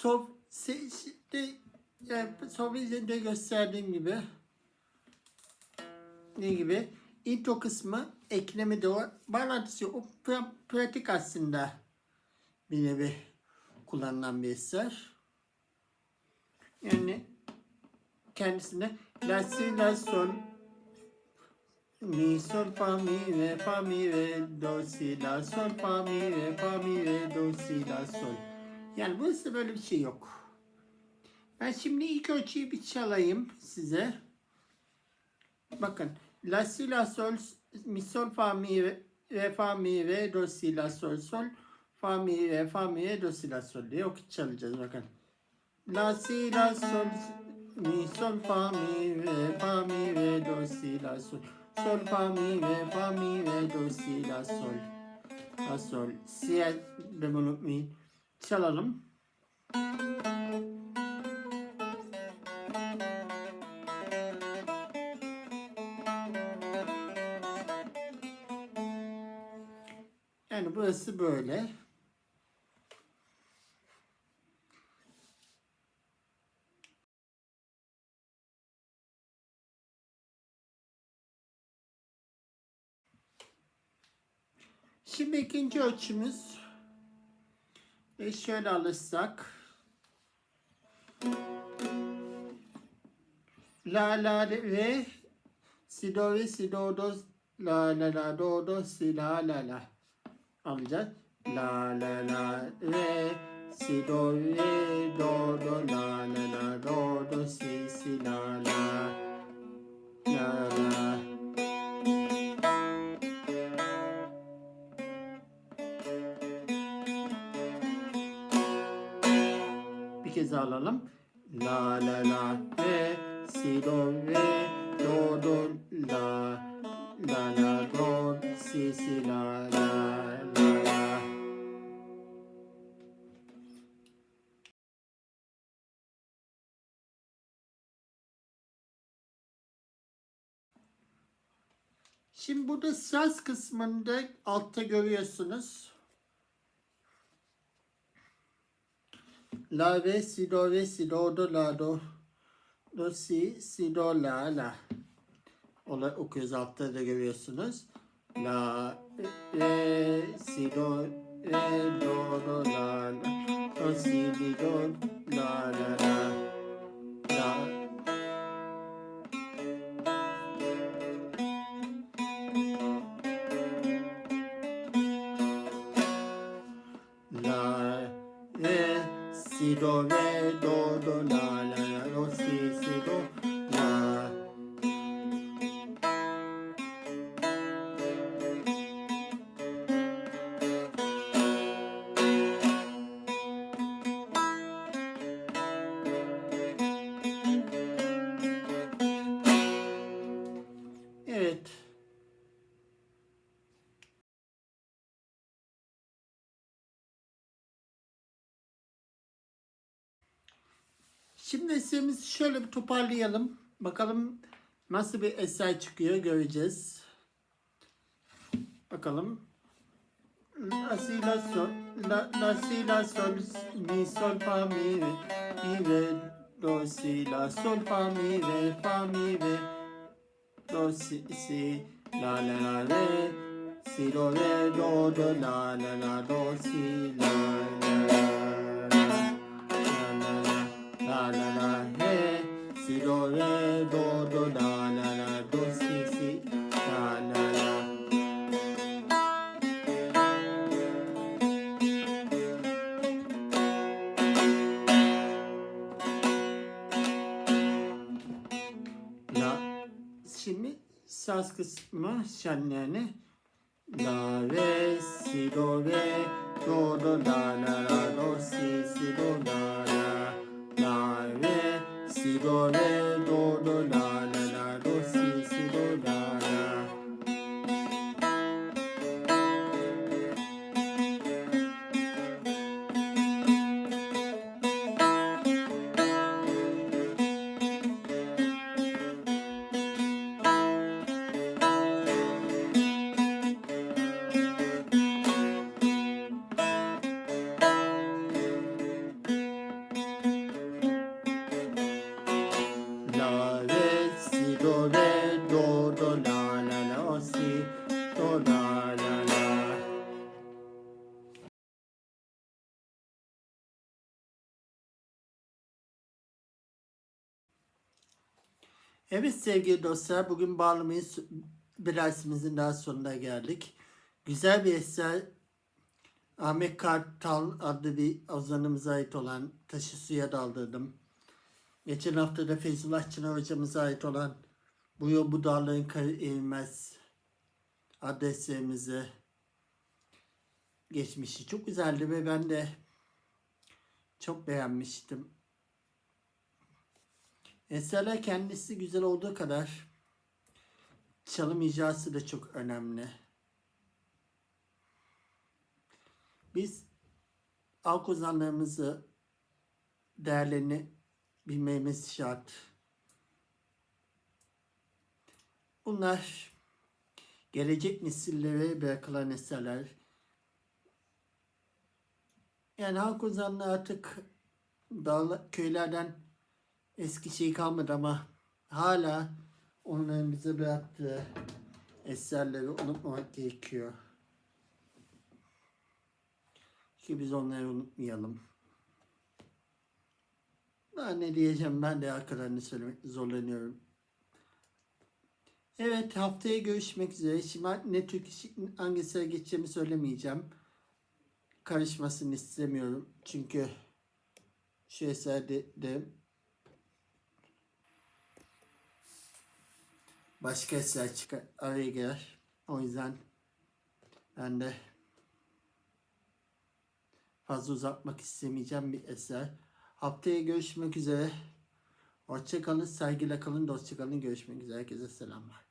Sof, de, yani Sofi'de gösterdiğim gibi ne gibi? Intro kısmı eklemi de var. Bağlantısı. O pra- pratik aslında bir nevi kullanılan bir eser. Yani kendisine la si la sol mi sol fa mi re fa mi re do si la sol fa mi re fa mi re do si la sol. Yani burası böyle bir şey yok. Ben şimdi ilk ölçüyü bir çalayım size. Bakın. La si la sol mi sol fa mi re, fa mi re do si la sol sol fa mi re fa mi re do si la sol diye okuyup çalacağız bakın. La si la sol mi sol fa mi re fa mi re do si la sol sol fa mi re fa mi re do si la sol la sol si bemol unutmayın. Çalalım. Yani burası böyle. Şimdi ikinci ölçümüz ve şöyle alırsak. La la re. Si do re si do do. La la la do do. Si la la la. Alacağız. La la la re. Si do re do do. La la la do do. Si si la la alalım. La la la re si do re do do la la la do si si la la la la. Şimdi burada saz kısmında altta görüyorsunuz. La ve si do ve si do do la do do si si do la la. Onu okuyoruz altta da görüyorsunuz. La re si do re do do la la do si mi do la la la Şimdi eserimizi şöyle bir toparlayalım. Bakalım nasıl bir eser çıkıyor göreceğiz. Bakalım. La si la sol la, la si la sol mi sol fa mi re mi re do si la sol fa mi re fa mi re do si si la la la re si do re do do la la la do si la la la la la la la la re si do re do do la la la do si si la la la. La şimdi saz kısmı şenlerini La re si do re do do la la la do si si do La si con el do. Evet sevgili dostlar bugün bağlamayı bir dersimizin daha sonuna geldik. Güzel bir eser Ahmet Kartal adlı bir ozanımıza ait olan Taşı Suya Daldırdım. Geçen hafta da Feyzullah Çınar hocamıza ait olan Bu Yol Bu Dağların Eğilmez adlı eserimizi geçmişti. Çok güzeldi ve ben de çok beğenmiştim. Eserler kendisi güzel olduğu kadar çalım icrası da çok önemli. Biz halk ozanlarımızı değerlerini bilmemiz şart. Bunlar gelecek nesillere bırakılan eserler. Yani halk ozanlığı artık dağla, köylerden eski şey kalmadı ama hala onların bize bıraktığı eserleri unutmamak gerekiyor. Ki biz onları unutmayalım. Ben ne diyeceğim ben de arkalarını söylemekte zorlanıyorum. Evet haftaya görüşmek üzere. Şimdi ne Türk işi hangisine geçeceğimi söylemeyeceğim. Karışmasını istemiyorum. Çünkü şu eserde de başka eser çıkar, araya girer. O yüzden ben de fazla uzatmak istemeyeceğim bir eser. Haftaya görüşmek üzere. Hoşçakalın, saygıyla kalın, dostça kalın. Görüşmek üzere. Herkese selamlar.